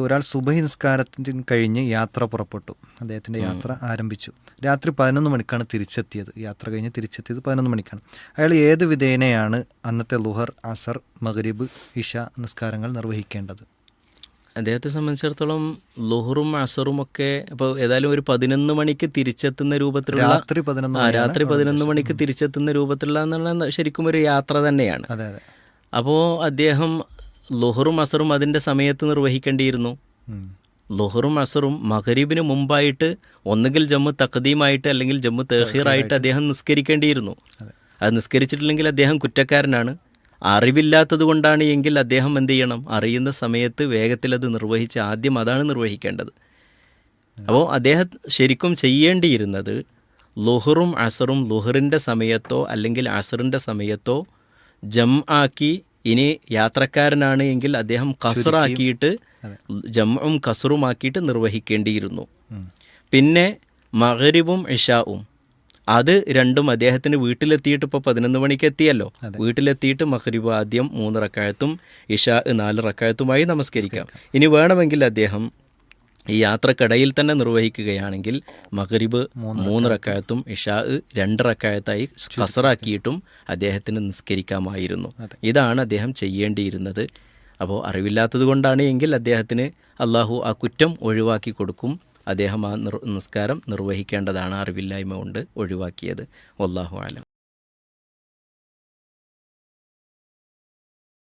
ഒരാൾ സുബഹി നിസ്കാരത്തിന് കഴിഞ്ഞ് യാത്ര പുറപ്പെട്ടു. അദ്ദേഹത്തിന്റെ യാത്ര ആരംഭിച്ചു. രാത്രി പതിനൊന്ന് മണിക്കാണ് തിരിച്ചെത്തിയത്. യാത്ര കഴിഞ്ഞ് തിരിച്ചെത്തിയത് പതിനൊന്ന് മണിക്കാണ്. അയാൾ ഏത് വിധേനയാണ് അന്നത്തെ ലുഹർ അസർ മഗ്രിബ് ഇഷ നിസ്കാരങ്ങൾ നിർവഹിക്കേണ്ടത്? അദ്ദേഹത്തെ സംബന്ധിച്ചിടത്തോളം ലുഹറും അസറും ഒക്കെ ഇപ്പോൾ ഏതായാലും ഒരു പതിനൊന്ന് മണിക്ക് തിരിച്ചെത്തുന്ന രൂപത്തിലുള്ള രാത്രി പതിനൊന്ന് രാത്രി പതിനൊന്ന് മണിക്ക് തിരിച്ചെത്തുന്ന രൂപത്തിലുള്ള എന്നുള്ള ശരിക്കും ഒരു യാത്ര തന്നെയാണ്. അതെ അതെ. അപ്പോൾ അദ്ദേഹം ലുഹറും അസറും അതിന്റെ സമയത്ത് നിർവഹിക്കേണ്ടിയിരുന്നു. ലുഹറും അസറും മഹരീബിന് മുമ്പായിട്ട് ഒന്നുകിൽ ജമ്മു തഖദീമായിട്ട് അല്ലെങ്കിൽ ജമ്മു തഹീറായിട്ട് അദ്ദേഹം നിസ്കരിക്കേണ്ടിയിരുന്നു. അത്. നിസ്കരിച്ചിട്ടില്ലെങ്കിൽ അദ്ദേഹം കുറ്റക്കാരനാണ്. അറിവില്ലാത്തത് കൊണ്ടാണ് എങ്കിൽ അദ്ദേഹം എന്ത് ചെയ്യണം? അറിയുന്ന സമയത്ത് വേഗത്തിൽ അത് നിർവഹിച്ച് ആദ്യം അതാണ് നിർവഹിക്കേണ്ടത്. അപ്പോൾ അദ്ദേഹം ശരിക്കും ചെയ്യേണ്ടിയിരുന്നത് ലുഹറും അസറും ലുഹറിന്റെ സമയത്തോ അല്ലെങ്കിൽ അസറിന്റെ സമയത്തോ ജം ആക്കി ഇനി യാത്രക്കാരനാണ് എങ്കിൽ അദ്ദേഹം കസറാക്കിയിട്ട് ജമ്മും കസറുമാക്കിയിട്ട് നിർവഹിക്കേണ്ടിയിരുന്നു. പിന്നെ മകരിവും ഇഷാവും അത് രണ്ടും അദ്ദേഹത്തിന് വീട്ടിലെത്തിയിട്ട് ഇപ്പോൾ പതിനൊന്ന് മണിക്ക് എത്തിയല്ലോ. വീട്ടിലെത്തിയിട്ട് മഹരിബ് ആദ്യം മൂന്ന് റക്കായത്തും ഇഷ നാല് റക്കായത്തുമായി നമസ്കരിക്കാം. ഇനി വേണമെങ്കിൽ അദ്ദേഹം ഈ യാത്രക്കിടയിൽ തന്നെ നിർവഹിക്കുകയാണെങ്കിൽ മഹരിബ് മൂന്ന് റക്കായത്തും ഇഷാ രണ്ട് റക്കായത്തായി കസറാക്കിയിട്ടും അദ്ദേഹത്തിന് നിസ്കരിക്കാമായിരുന്നു. ഇതാണ് അദ്ദേഹം ചെയ്യേണ്ടിയിരുന്നത്. അപ്പോൾ അറിവില്ലാത്തത് കൊണ്ടാണ് എങ്കിൽ അദ്ദേഹത്തിന് അള്ളാഹു ആ കുറ്റം ഒഴിവാക്കി കൊടുക്കും. അദ്ദേഹം ആ നിർ നിസ്കാരം നിർവഹിക്കേണ്ടതാണ്. അറിവില്ലായ്മ കൊണ്ട് ഒഴിവാക്കിയത്. വല്ലാഹു ആലം.